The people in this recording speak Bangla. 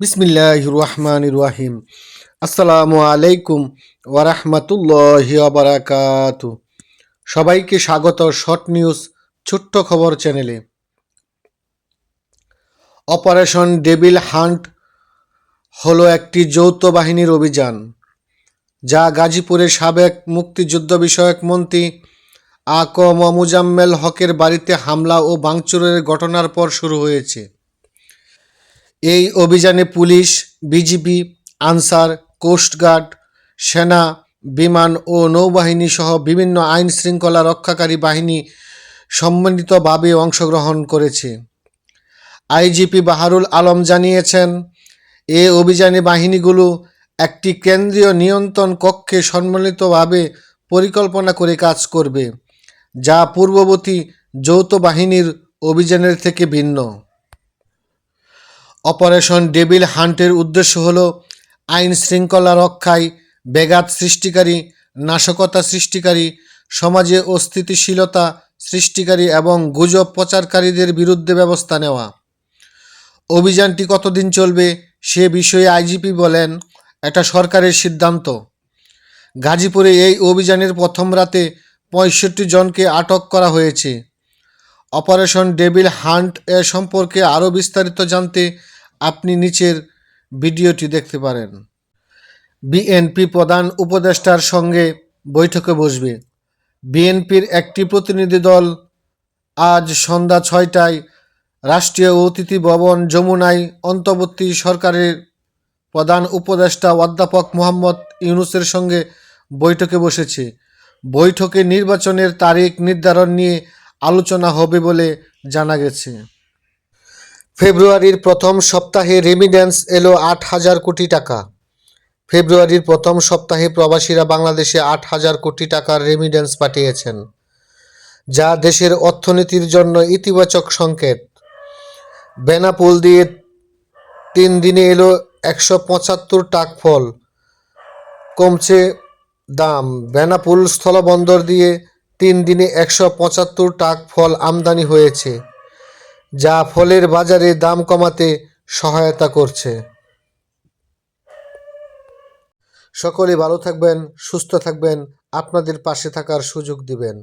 বিসমিল্লাহ রহমান রাহিম আসসালামু আলাইকুম ওয়ারাহমাতুল্লাহি বারাকাতু। সবাইকে স্বাগত শর্ট নিউজ, ছোট্ট খবর চ্যানেলে। অপারেশন ডেবিল হান্ট হলো একটি যৌথ বাহিনীর অভিযান, যা গাজীপুরের সাবেক মুক্তিযুদ্ধ বিষয়ক মন্ত্রী আ ক মুজাম্মেল হকের বাড়িতে হামলা ও ভাঙচুরের ঘটনার পর শুরু হয়েছে। এই অভিযানে পুলিশ, বিজিবি, আনসার কোস্টগার্ড সেনা, বিমান ও নৌবাহিনী সহ বিভিন্ন আইন শৃঙ্খলা রক্ষাকারী বাহিনী সম্মিলিতভাবে অংশগ্রহণ করেছে। আইজিপি বাহারুল আলম জানিয়েছেন, এ অভিযানে বাহিনীগুলো একটি কেন্দ্রীয় নিয়ন্ত্রণ কক্ষে সম্মিলিতভাবে পরিকল্পনা করে কাজ করবে, যা পূর্ববর্তী যৌথ বাহিনীর অভিযানের থেকে ভিন্ন। অপারেশন ডেবিল হান্টের উদ্দেশ্য হল আইন শৃঙ্খলা রক্ষায় ব্যাঘাত সৃষ্টিকারী, নাশকতা সৃষ্টিকারী, সমাজে অস্থিতিশীলতা সৃষ্টিকারী এবং গুজব প্রচারকারীদের বিরুদ্ধে ব্যবস্থা নেওয়া। অভিযানটি কতদিন চলবে সে বিষয়ে আইজিপি বলেন, এটা সরকারের সিদ্ধান্ত। গাজীপুরে এই অভিযানের প্রথম রাতে পঁয়ষট্টি জনকে আটক করা হয়েছে। অপারেশন ডেবিল হান্ট এ সম্পর্কে আরও বিস্তারিত জানতে আপনি নিচের ভিডিওটি দেখতে পারেন। বিএনপি প্রধান উপদেষ্টার সঙ্গে বৈঠকে বসবে। বিএনপির একটি প্রতিনিধি দল আজ সন্ধ্যা ছয়টায় রাষ্ট্রীয় অতিথি ভবন যমুনায় অন্তর্বর্তী সরকারের প্রধান উপদেষ্টা অধ্যাপক মোহাম্মদ ইউনুসের সঙ্গে বৈঠকে বসেছে। বৈঠকে নির্বাচনের তারিখ নির্ধারণ নিয়ে আলোচনা হবে বলে জানা গেছে। ফেব্রুয়ারির প্রথম সপ্তাহে রেমিডেন্স এলো আট হাজার কোটি টাকা। ফেব্রুয়ারির প্রথম সপ্তাহে প্রবাসীরা বাংলাদেশে আট হাজার কোটি টাকার রেমিডেন্স পাঠিয়েছেন, যা দেশের অর্থনীতির জন্য ইতিবাচক সংকেত। বেনাপুল দিয়ে তিন দিনে এলো একশো পঁচাত্তর টাক ফল, কমছে দাম। বেনাপুল স্থলবন্দর দিয়ে তিন দিনে একশো পঁচাত্তর টাক ফল আমদানি হয়েছে। যা ফলের বাজারে দাম কমাতে সহায়তা করছে। সকলে ভালো থাকবেন, সুস্থ থাকবেন, আপনাদের পাশে থাকার সুযোগ দিবেন।